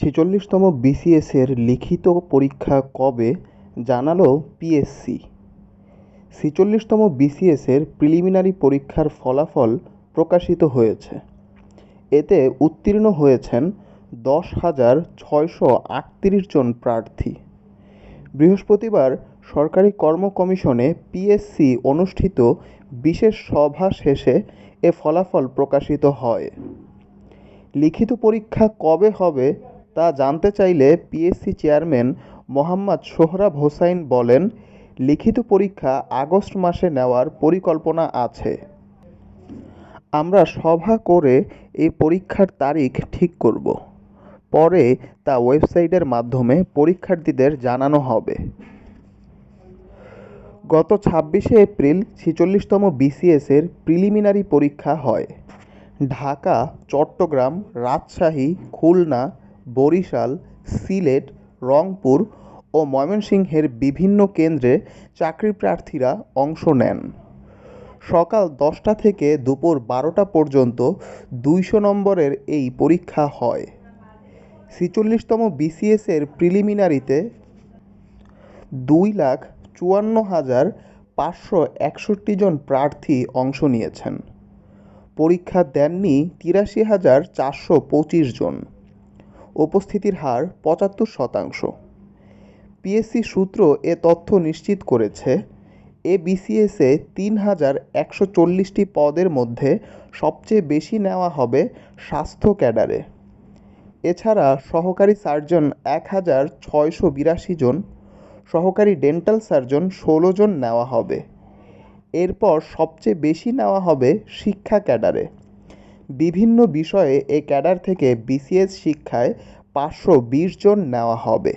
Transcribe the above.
ছেচল্লিশতম বিসিএসের লিখিত পরীক্ষা কবে জানালো পিএসসি? ছেচল্লিশতম বিসিএসের প্রিলিমিনারি পরীক্ষার ফলাফল প্রকাশিত হয়েছে। এতে উত্তীর্ণ হয়েছেন দশ হাজার ছয়শো আটত্রিশ জন প্রার্থী। বৃহস্পতিবার সরকারি কর্ম কমিশনে পিএসসি অনুষ্ঠিত বিশেষ সভা শেষে এ ফলাফল প্রকাশিত হয়। লিখিত পরীক্ষা কবে হবে তা জানতে চাইলে পিএসসি চেয়ারম্যান মোহাম্মদ সোহরাব হোসাইন বলেন, লিখিত পরীক্ষা আগস্ট মাসে নেওয়ার পরিকল্পনা আছে। আমরা সভা করে এই পরীক্ষার তারিখ ঠিক করব। পরে তা ওয়েবসাইটের মাধ্যমে পরীক্ষার্থীদের জানানো হবে। গত ছাব্বিশে এপ্রিল ছেচল্লিশতম বিসিএসের প্রিলিমিনারি পরীক্ষা হয়। ঢাকা, চট্টগ্রাম, রাজশাহী, খুলনা বরিশাল, সিলেট, রংপুর ও ময়মনসিংহের বিভিন্ন কেন্দ্রে চাকরি প্রার্থীরা অংশ নেন। সকাল দশটা থেকে দুপুর বারোটা পর্যন্ত দুইশো নম্বরের এই পরীক্ষা হয়। ছেচল্লিশতম বিসিএসের প্রিলিমিনারিতে দুই লাখ চুয়ান্ন হাজার পাঁচশো একষট্টি জন প্রার্থী অংশ নিয়েছেন। পরীক্ষা দেননি তিরাশি হাজার চারশো পঁচিশ জন। উপস্থিতির হার পঁচাত্তর শতাংশ। পিএসসি সূত্র এ তথ্য নিশ্চিত করেছে, এ বিসিএসে তিন হাজার একশো চল্লিশটি পদের মধ্যে সবচেয়ে বেশি নেওয়া হবে স্বাস্থ্য ক্যাডারে। এছাড়া সহকারী সার্জন এক হাজার ছয়শো বিরাশি জন, সহকারী ডেন্টাল সার্জন ষোলো জন নেওয়া হবে। এরপর সবচেয়ে বেশি নেওয়া হবে শিক্ষা ক্যাডারে। বিভিন্ন বিষয়ে এ ক্যাডার থেকে বিসিএস শিক্ষায় পাঁচশো বিশ জন নেওয়া হবে।